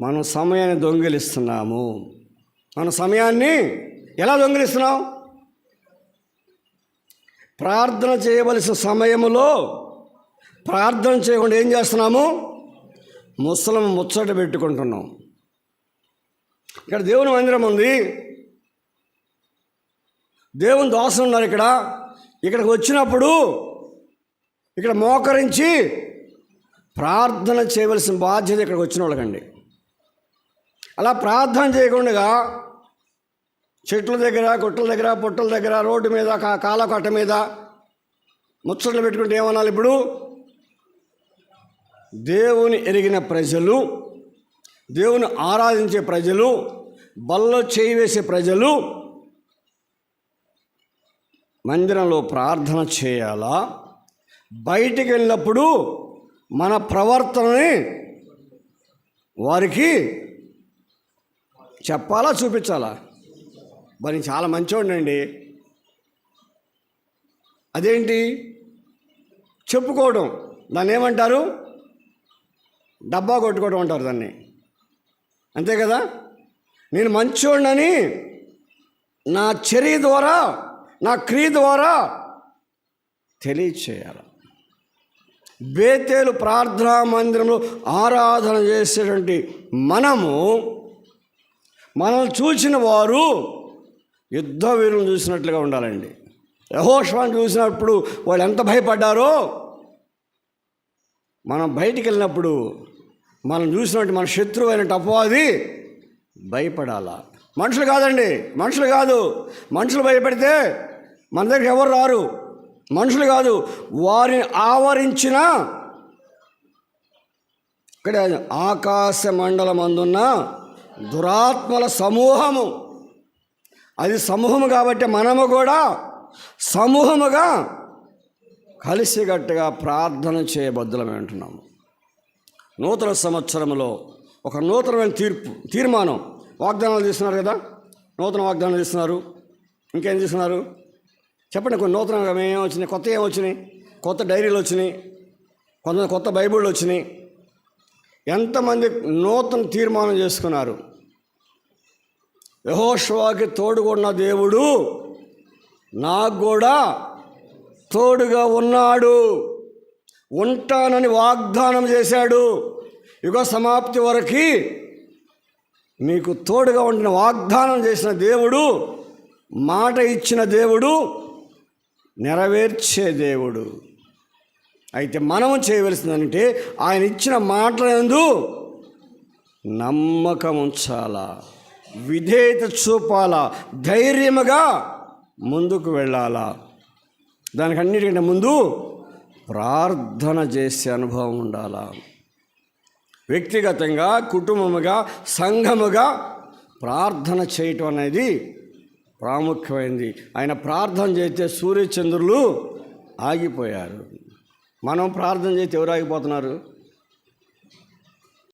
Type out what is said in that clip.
మనం సమయాన్ని దొంగిలిస్తున్నాము. మన సమయాన్ని ఎలా దొంగిలిస్తున్నాం? ప్రార్థన చేయవలసిన సమయంలో ప్రార్థన చేయకుండా ఏం చేస్తున్నాము? ముసలం ముచ్చట పెట్టుకుంటున్నాం. ఇక్కడ దేవుని మందిరం ఉంది. దేవుని దోసం ఉన్నారు ఇక్కడ. ఇక్కడికి వచ్చినప్పుడు ఇక్కడ మోకరించి ప్రార్థన చేయవలసిన బాధ్యత ఇక్కడికి వచ్చిన వాళ్ళకండి. అలా ప్రార్థన చేయకుండా చెట్ల దగ్గర గుట్టల దగ్గర పుట్టల దగ్గర రోడ్డు మీద కా కాలకట్ట మీద ముచ్చట్లు పెట్టుకుంటే ఏమనాలి ఇప్పుడు? దేవుని ఎరిగిన ప్రజలు దేవుని ఆరాధించే ప్రజలు బల్లో చేయి వేసే ప్రజలు మందిరంలో ప్రార్థన చేయాలా? బయటికి వెళ్ళినప్పుడు మన ప్రవర్తనని వారికి చెప్పాలా చూపించాలా? మరి చాలా మంచివాడినండి అదేంటి? చెప్పుకోవడం. దాన్ని ఏమంటారు? డబ్బా కొట్టుకోవడం అంటారు దాన్ని. అంతే కదా? నేను మంచోడినని నా చర్య ద్వారా నా క్రియ ద్వారా తెలియచేయాలి. బేతేలు ప్రార్థనా మందిరంలో ఆరాధన చేసేటువంటి మనము మనల్ని చూసిన వారు యుద్ధ వీరులను చూసినట్లుగా ఉండాలండి. యహోష్వాన్ని చూసినప్పుడు వాళ్ళు ఎంత భయపడ్డారో మనం బయటికి వెళ్ళినప్పుడు మనం చూసినట్టు మన శత్రువు అయినట్టు అపవాది భయపడాలా. మనుషులు కాదండి మనుషులు కాదు. మనుషులు భయపడితే మన దగ్గర ఎవరు రారు? మనుషులు కాదు. వారిని ఆవరించిన ఇక్కడ ఆకాశ మండలం అందున్న దురాత్మల సమూహము. అది సమూహము కాబట్టి మనము కూడా సమూహముగా కలిసిగట్టుగా ప్రార్థన చేయబద్దులమే అంటున్నాము నూతన సంవత్సరంలో ఒక నూతనమైన తీర్పు తీర్మానం. వాగ్దానాలు తీస్తున్నారు కదా? నూతన వాగ్దానాలు తీస్తున్నారు ఇంకేం తీస్తున్నారు చెప్పండి కొన్ని నూతనంగా ఏం వచ్చినాయి? కొత్త ఏం వచ్చినాయి? కొత్త డైరీలు వచ్చినాయి. కొంత కొత్త బైబిళ్ళు వచ్చినాయి. ఎంతమంది నూతన తీర్మానం చేసుకున్నారు? యహోష్వాకి తోడుకున్న దేవుడు నాకు కూడా తోడుగా ఉన్నాడు. ఉంటానని వాగ్దానం చేశాడు. యుగ సమాప్తి వరకు మీకు తోడుగా ఉండిన వాగ్దానం చేసిన దేవుడు మాట ఇచ్చిన దేవుడు నెరవేర్చే దేవుడు. అయితే మనము చేయవలసిందంటే ఆయన ఇచ్చిన మాటలందు నమ్మకం ఉంచాలా విధేయత చూపాలా? ధైర్యముగా ముందుకు వెళ్ళాలా? దానికి అన్నిటికంటే ముందు ప్రార్థన చేసే అనుభవం ఉండాలా? వ్యక్తిగతంగా కుటుంబముగా సంఘముగా ప్రార్థన చేయటం అనేది ప్రాముఖ్యమైనది ఆయన ప్రార్థన చేస్తే సూర్యచంద్రులు ఆగిపోయారు. మనం ప్రార్థన చేస్తే ఎవరు ఆగిపోతున్నారు?